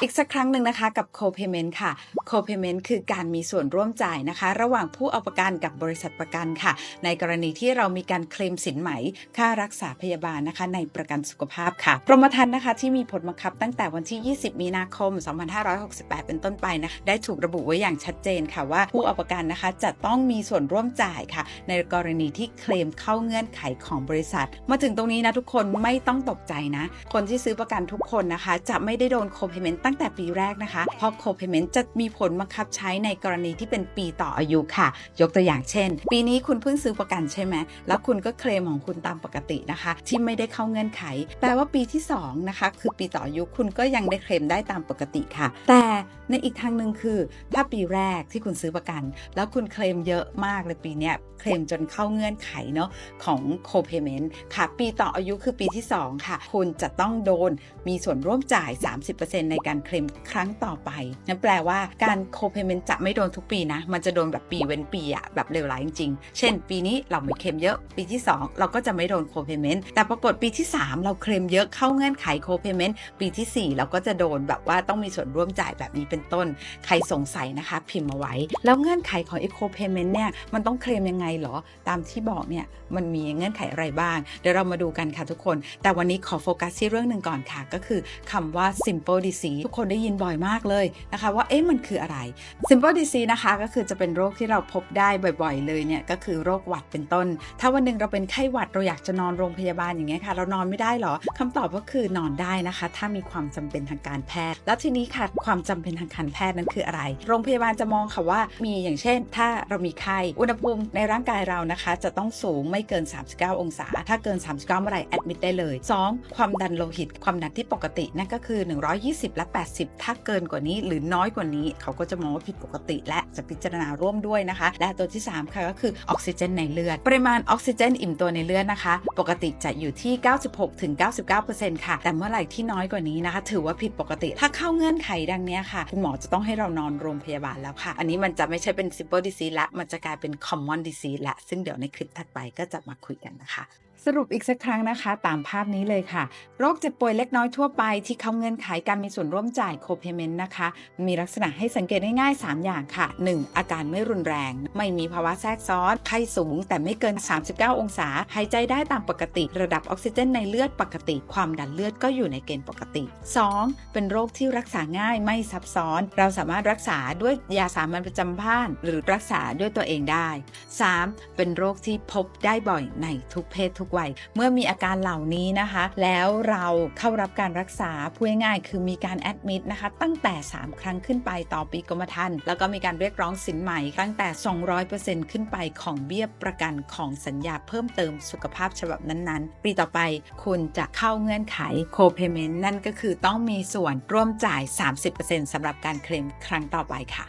อีกสักครั้งหนึ่งนะคะกับ co-payment ค่ะ co-payment คือการมีส่วนร่วมจ่ายนะคะ ระหว่างผู้เอาประกันกับบริษัทประกันค่ะ ในกรณีที่เรามีการเคลมสินไหม ค่ารักษาพยาบาลนะคะ ในประกันสุขภาพค่ะกรมธรรม์นะคะที่มีผลบังคับตั้งแต่วันที่ 20 มีนาคม 2568 เป็นต้นไปนะได้ถูกระบุไว้อย่างชัดเจนค่ะว่า ผู้เอาประกันนะคะจะต้องมีส่วนร่วมจ่ายค่ะ ในกรณีที่เคลมเข้าเงื่อนไขของบริษัท มาถึงตรงนี้นะทุกคนไม่ต้องตกใจนะ คนที่ซื้อประกันทุกคนนะคะ จะไม่ได้โดนโคเพเมนตั้งแต่ปีแรกนะคะเพราะโคเพเมนต์จะมีผลบังคับใช้ในกรณีที่เป็นปีต่ออายุค่ะ ยกตัวอย่างเช่น ปีนี้คุณเพิ่งซื้อประกันใช่ไหมแล้วคุณก็เคลมของคุณตามปกตินะคะ ที่ไม่ได้เข้าเงื่อนไข แปลว่าปีที่สองนะคะคือปีต่ออายุคุณก็ยังได้เคลมได้ตามปกติค่ะ แต่ในอีกทางหนึ่งคือ ถ้าปีแรกที่คุณซื้อประกัน แล้วคุณเคลมเยอะมากเลยปีนี้เคลมจนเข้าเงื่อนไขเนาะของ co-payment ค่ะ ปีต่ออายุคือปีที่ 2 ค่ะ คุณจะต้องโดนมีส่วนร่วมจ่าย 30%ในการเคลมครั้งต่อไป นั่นแปลว่าการ co-payment จะไม่โดนทุกปีนะ มันจะโดนแบบปีเว้นปีอะแบบเลวร้ายจริงๆ เช่น ปีนี้เราไม่เคลมเยอะ ปีที่ 2 เราก็จะไม่โดน co-payment แต่ปรากฏปีที่ 3 เราเคลมเยอะเข้าเงื่อนไข co-payment ปีทีสี่ 4 เราก็จะโดนแบบว่าต้องมีส่วนร่วมจ่ายแบบนี้เป็นต้น ใครสงสัยนะคะ พิมพ์มาไว้ แล้วเงื่อนไขของ Eco Payment เนี่ยมันต้องเคลมยังไงเหรอ ตามที่บอกเนี่ยมันมีเงื่อนไขอะไรบ้าง เดี๋ยวเรามาดูกันค่ะทุกคน แต่วันนี้ขอโฟกัสที่เรื่องหนึ่งก่อนค่ะ ก็คือคำว่า simple disease ทุกคนได้ยินบ่อยมากเลยนะคะ ว่าเอ๊ะมันคืออะไร simple disease นะคะก็คือจะเป็นโรคที่เราพบได้บ่อยๆ เลยเนี่ยก็คือโรคหวัดเป็นต้น ถ้าวันหนึ่งเราเป็นไข้หวัดเราอยากจะนอนโรงพยาบาลอย่างเงี้ยค่ะเรานอนไม่ได้เหรอคำตอบก็คือนอนได้นะคะ ถ้ามีความจำเป็นทางการแพทย์ แล้วทีนี้ค่ะความจำเป็นทางการแพทย์นั้นคืออะไร โรงพยาบาลจะมองค่ะว่ามีอย่างเช่น ถ้าเรามีไข้อุณหภูมิในร่างกายเรานะคะ จะต้องสูงไม่เกิน 39 องศา ถ้าเกิน 39เมื่อไหร่แอดมิดได้เลย 2. ความดันโลหิต ความดันที่ปกตินั่นก็คือ 120และ 80 ถ้าเกินกว่านี้หรือน้อยกว่านี้ เขาก็จะมองว่าผิดปกติ และจะพิจารณาร่วมด้วยนะคะ และตัวที่ 3 ค่ะก็คือออกซิเจนในเลือด ปริมาณออกซิเจนอิ่มตัวในเลือดนะคะ ปกติจะอยู่ที่ 96ถึง99%ค่ะ แต่เมื่อไหร่ที่น้อยกว่านี้นะคะ ถือว่าผิดปกติ ถ้าเข้าเงื่อนไขดังนี้ค่ะ คุณหมอจะต้องให้เรานอนโรงพยาบาลแล้วค่ะ อันนี้มันจะไม่ใช่เป็น simple disease ละ มันจะกลายเป็น common disease ละ ซึ่งเดี๋ยวในคลิปถัดไปก็จะมาคุยกันนะคะ สรุปอีกสักครั้งนะคะ ตามภาพนี้เลยค่ะ โรคเจ็บป่วยเล็กน้อยทั่วไปที่เข้าเงื่อนไขการมีส่วนร่วมจ่าย co-payment นะคะ มีลักษณะให้สังเกตง่ายๆ 3 อย่างค่ะ 1. อาการไม่รุนแรง ไม่มีภาวะแทรกซ้อน ไข้สูงแต่ไม่เกิน 39 องศา หายใจได้ตามปกติ ระดับออกซิเจนในเลือดปกติ ความดันเลือดก็อยู่ในเกณฑ์ปกติ 2. เป็นโรคที่รักษาง่ายไม่ซับซ้อน เราสามารถรักษาด้วยยาสามัญประจำบ้าน หรือรักษาด้วยตัวเองได้ 3. เป็นโรคที่พบได้บ่อยในทุกเพศทุกวัย เมื่อมีอาการเหล่านี้นะคะ แล้วเราเข้ารับการรักษาพูดง่ายๆคือมีการแอดมิดนะคะ ตั้งแต่ 3 ครั้งขึ้นไปต่อปีกรมธรรม์แล้วก็มีการเรียกร้องสินใหม่ ตั้งแต่ 200%ขึ้นไปของเบี้ยประกันของสัญญาเพิ่มเติมสุขภาพฉบับนั้นๆ ปีต่อไปคุณจะเข้าเงื่อนไข co-payment นั่นก็คือต้องมีส่วนร่วมจ่าย 30%สำหรับการเคลมครั้งต่อไปค่ะ